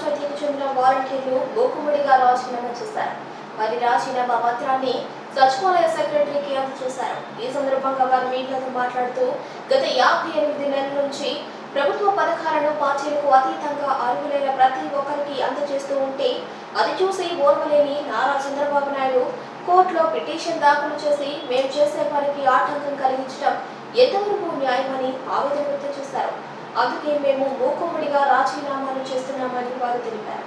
సభ్యులు గోకుముడిగా రాజీనామా చేశారు. వారి రాజీనామా పత్రాన్ని సచివాలయ సెక్రటరీకి అందజేశారు ఈ సందర్భంగా వారు మీడియాతో మాట్లాడుతూ గత యాభై ఎనిమిది నెలల నుంచి ప్రభుత్వ పథకాలను పార్టీలకు అతీతంగా అర్హులైన ప్రతి ఒక్కరికి అందజేస్తూ ఉంటే అది చూసి ఓర్వలేని నారా చంద్రబాబు నాయుడు కోర్టులో పిటిషన్ దాఖలు చేసి మేము చేసే పనికి ఆటంకం కలిగించడం ఎంతవరకు న్యాయమని ఆవేదన వ్యక్తం చేశారు. అందుకే మేము మూకుమ్మడిగా రాజీనామాలు చేస్తున్నామని వారు తెలిపారు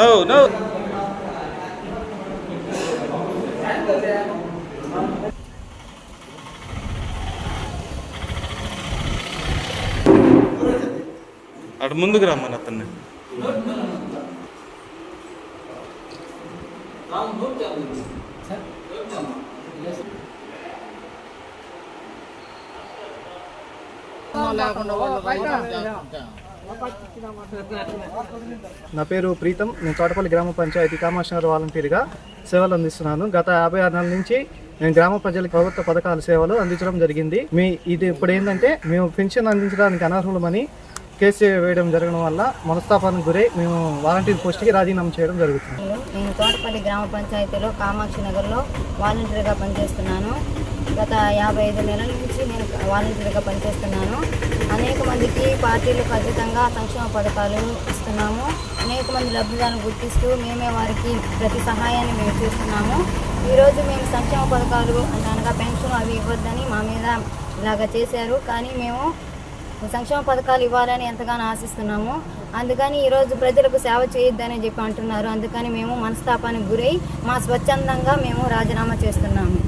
Oh no. అటు ముందుకు రమ్మని అతన్ని. నా పేరు ప్రీతం. నేను తోటపల్లి గ్రామ పంచాయతీ కామాక్షనగర్ వాలంటీర్గా సేవలు అందిస్తున్నాను. గత యాభై ఆరు నెలల నుంచి నేను గ్రామ ప్రజలకు ప్రభుత్వ పథకాల సేవలు అందించడం జరిగింది. మీ ఇది ఇప్పుడు ఏంటంటే మేము పెన్షన్ అందించడానికి అనర్హులమని కేసు వేయడం జరగడం వల్ల మనస్తాపానికి గురై మేము వాలంటీర్ పోస్ట్కి రాజీనామా చేయడం జరుగుతుంది. నేను తోటపల్లి గ్రామ పంచాయతీలో కామాక్షి నగర్లో వాలంటీర్గా పనిచేస్తున్నాను. గత యాభై ఐదు నెలల నుంచి నేను వాలంటీర్గా పనిచేస్తున్నాను. అనేక మందికి పార్టీలకు అతీతంగా సంక్షేమ పథకాలు ఇస్తున్నాము. అనేక మంది లబ్ధిదారులను గుర్తిస్తూ మేమే వారికి ప్రతి సహాయాన్ని మేము చేస్తున్నాము. ఈరోజు మేము సంక్షేమ పథకాలు అనగా పెన్షన్ అవి ఇవ్వద్దని మా మీద ఇలాగ చేశారు. కానీ మేము సంక్షేమ పథకాలు ఇవ్వాలని ఎంతగానో ఆశిస్తున్నాము. అందుకని ఈరోజు ప్రజలకు సేవ చేయొద్దని చెప్పి అంటున్నారు. అందుకని మేము మనస్తాపానికి గురై మా స్వచ్ఛందంగా మేము రాజీనామా చేస్తున్నాము.